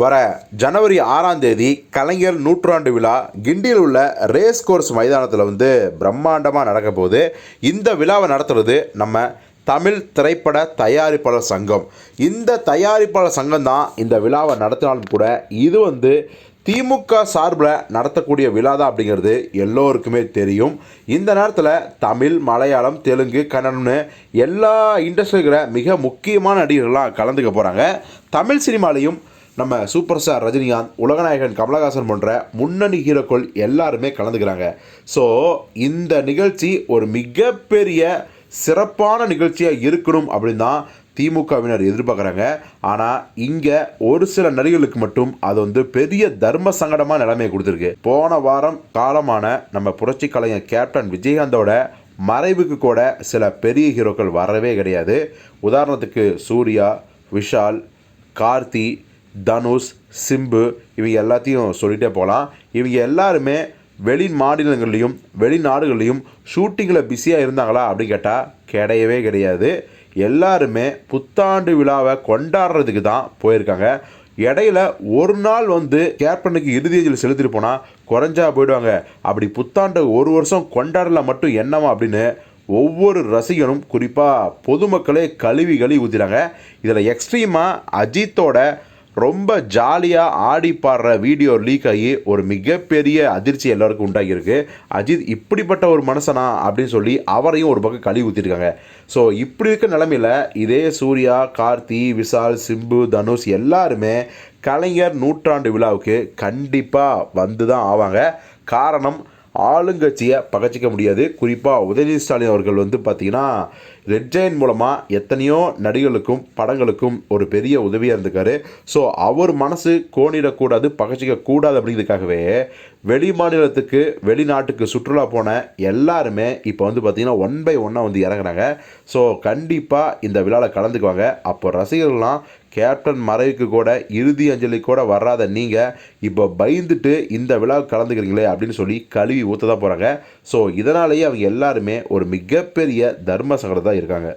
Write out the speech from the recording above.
வர ஜனவரி ஆறாம் தேதி கலைஞர் நூற்றாண்டு விழா. கிண்டியில் உள்ள ரேஸ் கோர்ஸ் மைதானத்தில் வந்து பிரம்மாண்டமாக நடக்க போகுது. இந்த விழாவை நடத்துறது நம்ம தமிழ் திரைப்பட தயாரிப்பாளர் சங்கம். இந்த தயாரிப்பாளர் சங்கம் தான் இந்த விழாவை நடத்தினாலும் கூட இது வந்து திமுக சார்பில் நடத்தக்கூடிய விழா தான் அப்படிங்கிறது எல்லோருக்குமே தெரியும். இந்த நேரத்தில் தமிழ் மலையாளம் தெலுங்கு கன்னடம்னு எல்லா இண்டஸ்ட்ரியில் மிக முக்கியமான நடிகர்கள்லாம் கலந்துக்க போகிறாங்க தமிழ் சினிமாலையும் நம்ம சூப்பர் ஸ்டார் ரஜினிகாந்த் உலகநாயகன் கமலஹாசன் போன்ற முன்னணி ஹீரோக்கள் எல்லாருமே கலந்துக்கிறாங்க. ஸோ இந்த நிகழ்ச்சி ஒரு மிகப்பெரிய சிறப்பான நிகழ்ச்சியாக இருக்கணும் அப்படின்னு தான் திமுகவினர் எதிர்பார்க்குறாங்க. ஆனால் இங்கே ஒரு சில நடிகர்களுக்கு மட்டும் அது வந்து பெரிய தர்ம சங்கடமான நிலைமையை கொடுத்துருக்கு. போன வாரம் காலமான நம்ம புரட்சி கலைஞர் கேப்டன் விஜயகாந்தோட மறைவுக்கு கூட சில பெரிய ஹீரோக்கள் வரவே கிடையாது. உதாரணத்துக்கு சூர்யா விஷால் கார்த்தி தனுஷ் சிம்பு இவங்க எல்லாத்தையும் சொல்லிகிட்டே போகலாம் இவங்க எல்லாருமே வெளி மாநிலங்கள்லையும் வெளிநாடுகள்லையும் ஷூட்டிங்கில் பிஸியாக இருந்தாங்களா அப்படின்னு கேட்டால் கிடையவே கிடையாது. எல்லாருமே புத்தாண்டு விழாவை கொண்டாடுறதுக்கு தான் போயிருக்காங்க. இடையில ஒரு நாள் வந்து கேப்டனுக்கு இறுதி செலுத்திட்டு போனால் குறைஞ்சா போயிடுவாங்க. அப்படி புத்தாண்டு ஒரு வருஷம் கொண்டாடல மட்டும் என்னவா அப்படின்னு ஒவ்வொரு ரசிகனும் குறிப்பாக பொதுமக்களே கழுவி கழுவி ஊற்றினாங்க இதில் எக்ஸ்ட்ரீமாக அஜித்தோட ரொம்ப ஜாலியாக ஆடி பாடுற வீடியோ லீக் ஆகி ஒரு மிகப்பெரிய அதிர்ச்சி எல்லாருக்கும் உண்டாகியிருக்கு. அஜித் இப்படிப்பட்ட ஒரு மனுஷனா அப்படின்னு சொல்லி அவரையும் ஒரு பக்கம் கழுவி ஊற்றிருக்காங்க ஸோ இப்படி இருக்க நிலமையில் இதே சூர்யா கார்த்தி விஷால் சிம்பு தனுஷ் எல்லாருமே கலைஞர் நூற்றாண்டு விழாவுக்கு கண்டிப்பாக வந்து தான் ஆவாங்க. காரணம் ஆளுங்கட்சியை பகச்சிக்க முடியாது. குறிப்பாக உதயநிதி ஸ்டாலின் அவர்கள் வந்து பார்த்திங்கன்னா ரெட் ஜெயின் மூலமாக எத்தனையோ நடிகர்களுக்கும் படங்களுக்கும் ஒரு பெரிய உதவியாக இருந்திருக்காரு. ஸோ அவர் மனசு கோணிடக்கூடாது பகச்சிக்க கூடாது அப்படிங்கிறதுக்காகவே வெளி மாநிலத்துக்கு வெளிநாட்டுக்கு சுற்றுலா போன எல்லாருமே இப்போ வந்து பார்த்திங்கன்னா ஒன் பை ஒன்னாக வந்து இறங்குறாங்க. ஸோ கண்டிப்பாக இந்த விழாவில் கலந்துக்குவாங்க. அப்போ ரசிகர்கள்லாம் கேப்டன் மறைவுக்கு கூட இறுதி அஞ்சலி கூட வராத நீங்கள் இப்போ பயந்துட்டு இந்த விழாவுக்கு கலந்துக்கிறீங்களே அப்படின்னு சொல்லி கழுவி ஊற்ற தான் போகிறாங்க ஸோ இதனாலேயே அவங்க எல்லாருமே ஒரு மிகப்பெரிய தர்ம சங்கடம் தான் இருக்காங்க.